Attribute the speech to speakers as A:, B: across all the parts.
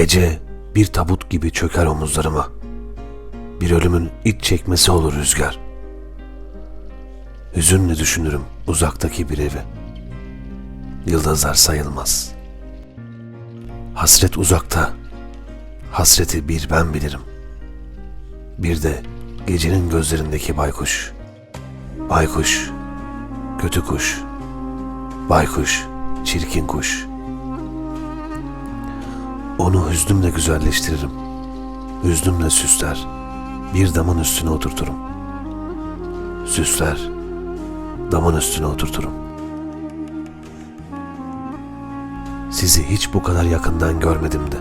A: Gece bir tabut gibi çöker omuzlarıma. Bir ölümün iç çekmesi olur rüzgar. Hüzünle düşünürüm uzaktaki bir evi. Yıldızlar sayılmaz. Hasret uzakta. Hasreti bir ben bilirim. Bir de gecenin gözlerindeki baykuş. Baykuş, kötü kuş. Baykuş, çirkin kuş. Onu hüznümle güzelleştiririm. Hüznümle süsler. Bir damın üstüne oturturum. Süsler. Damın üstüne oturturum. Sizi hiç bu kadar yakından görmedim de.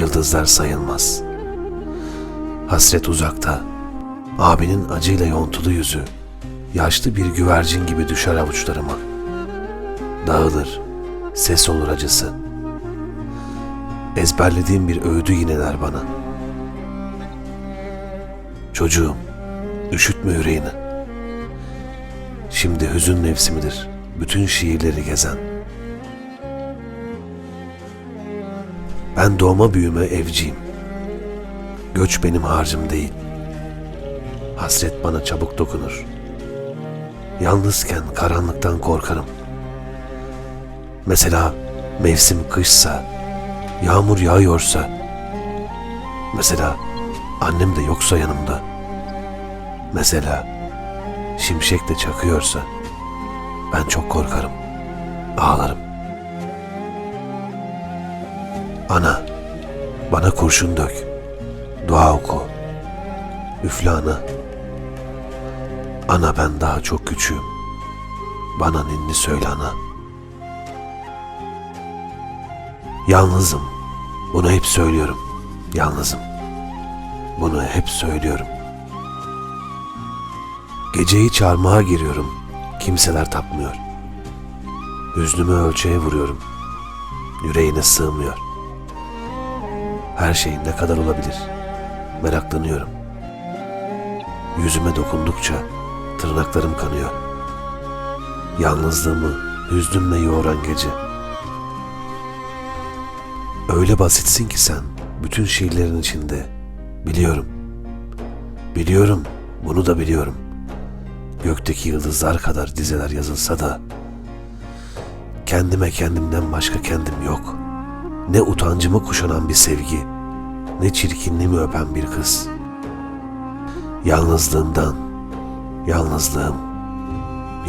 A: Yıldızlar sayılmaz. Hasret uzakta. Abinin acıyla yontulu yüzü, yaşlı bir güvercin gibi düşer avuçlarıma. Dağılır, ses olur acısı. Ezberlediğim bir öğüdü yineler bana. Çocuğum, üşütme yüreğini. Şimdi hüzün mevsimidir, bütün şiirleri gezen. Ben doğma büyüme evciyim. Göç benim harcım değil. Hasret bana çabuk dokunur. Yalnızken karanlıktan korkarım. Mesela mevsim kışsa, yağmur yağıyorsa, mesela annem de yoksa yanımda, mesela şimşek de çakıyorsa, ben çok korkarım, ağlarım. Ana, bana kurşun dök, dua oku, üfle ana. Ana ben daha çok küçüğüm, bana ninni söyle ana. Yalnızım, bunu hep söylüyorum, yalnızım. Bunu hep söylüyorum. Geceyi çarmıha giriyorum, kimseler tapmıyor. Hüznümü ölçüye vuruyorum, yüreğine sığmıyor. Her şey ne kadar olabilir? Meraklanıyorum. Yüzüme dokundukça tırnaklarım kanıyor. Yalnızlığımı hüznümle yoğuran gece. Öyle basitsin ki sen bütün şiirlerin içinde. Biliyorum. Biliyorum, bunu da biliyorum. Gökteki yıldızlar kadar dizeler yazılsa da kendime kendimden başka kendim yok.'' Ne utancımı kuşanan bir sevgi, ne çirkinliğimi öpen bir kız. Yalnızlığımdan, yalnızlığım,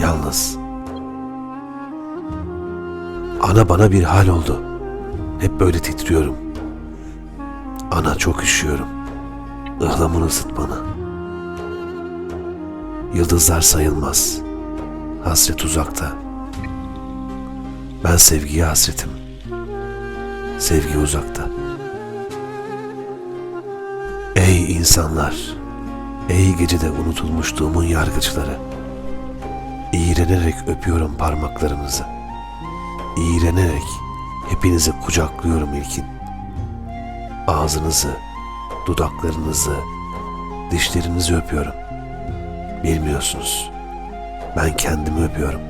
A: yalnız. Ana bana bir hal oldu. Hep böyle titriyorum. Ana çok üşüyorum. Ihlamını ısıt bana. Yıldızlar sayılmaz. Hasret uzakta. Ben sevgiye hasretim sevgi uzakta. Ey insanlar, ey gecede unutulmuşluğumun yargıçları. İğrenerek öpüyorum parmaklarınızı. İğrenerek hepinizi kucaklıyorum ilkin. Ağzınızı, dudaklarınızı, dişlerinizi öpüyorum. Bilmiyorsunuz. Ben kendimi öpüyorum.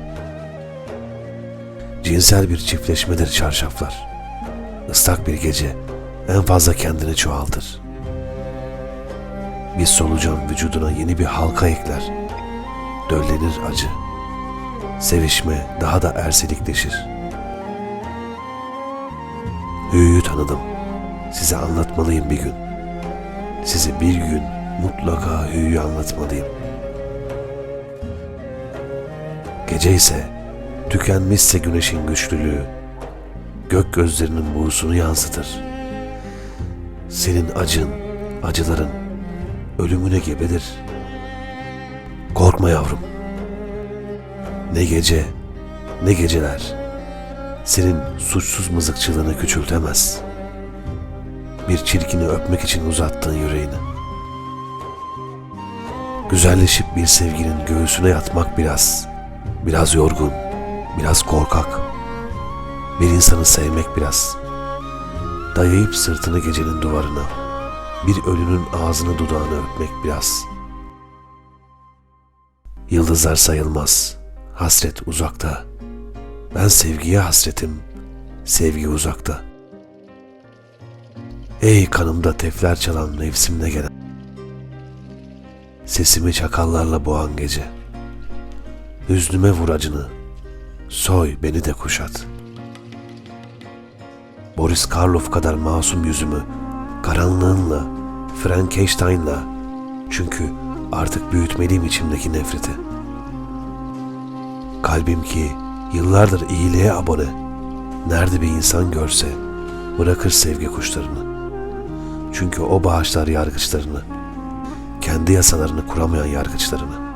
A: Cinsel bir çiftleşmedir çarşaflar. Islak bir gece en fazla kendini çoğaltır. Bir solucan vücuduna yeni bir halka ekler. Döllenir acı. Sevişme daha da erselikleşir. Hüyü tanıdım. Size anlatmalıyım bir gün. Size bir gün mutlaka Hüyü anlatmalıyım. Gece ise tükenmişse güneşin güçlülüğü, gök gözlerinin buğusunu yansıtır. Senin acın, acıların ölümüne gebedir. Korkma yavrum. Ne gece, ne geceler senin suçsuz mızıkçılığını küçültemez. Bir çirkini öpmek için uzattığın yüreğini. Güzelleşip bir sevginin göğsüne yatmak biraz, biraz yorgun, biraz korkak. Bir insanı sevmek biraz. Dayayıp sırtını gecenin duvarına. Bir ölünün ağzını dudağını öpmek biraz. Yıldızlar sayılmaz. Hasret uzakta. Ben sevgiye hasretim. Sevgi uzakta. Ey kanımda tefler çalan mevsimine gelen. Sesimi çakallarla boğan gece. Hüznüme vur acını. Soy beni de kuşat. Boris Karloff kadar masum yüzümü karanlığınla, Frankenstein'la çünkü artık büyütmeliyim içimdeki nefreti. Kalbim ki yıllardır iyiliğe abone. Nerede bir insan görse bırakır sevgi kuşlarını. Çünkü o bağışlar yargıçlarını. Kendi yasalarını kuramayan yargıçlarını.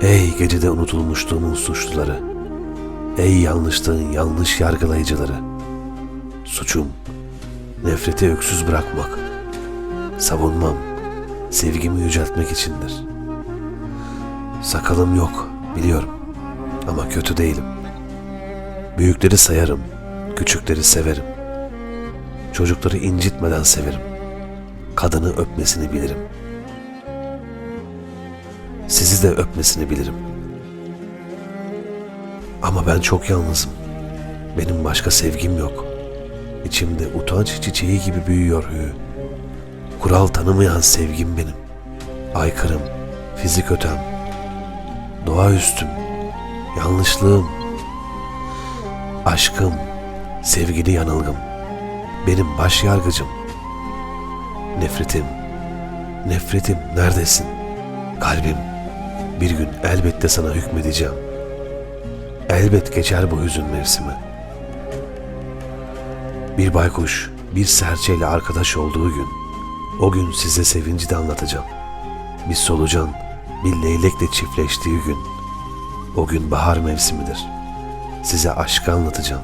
A: Ey gecede unutulmuşluğumun suçluları. Ey yanlışlığın yanlış yargılayıcıları. Suçum nefreti öksüz bırakmak. Savunmam sevgimi yüceltmek içindir. Sakalım yok biliyorum ama kötü değilim. Büyükleri sayarım, küçükleri severim. Çocukları incitmeden severim. Kadını öpmesini bilirim. Sizi de öpmesini bilirim. Ama ben çok yalnızım. Benim başka sevgim yok. İçimde utanç çiçeği gibi büyüyor hü. Kural tanımayan sevgim benim. Aykırım, fizik ötem, doğaüstüm, yanlışlığım, aşkım, sevgili yanılgım, benim baş yargıcım, nefretim, nefretim neredesin? Kalbim, bir gün elbette sana hükmedeceğim. Elbet geçer bu hüzün mevsimi. Bir baykuş, bir serçeyle arkadaş olduğu gün, o gün size sevinci de anlatacağım. Bir solucan, bir leylekle çiftleştiği gün, o gün bahar mevsimidir. Size aşkı anlatacağım.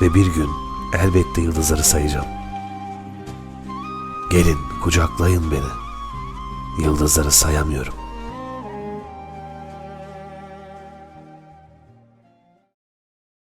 A: Ve bir gün elbette yıldızları sayacağım. Gelin kucaklayın beni. Yıldızları sayamıyorum.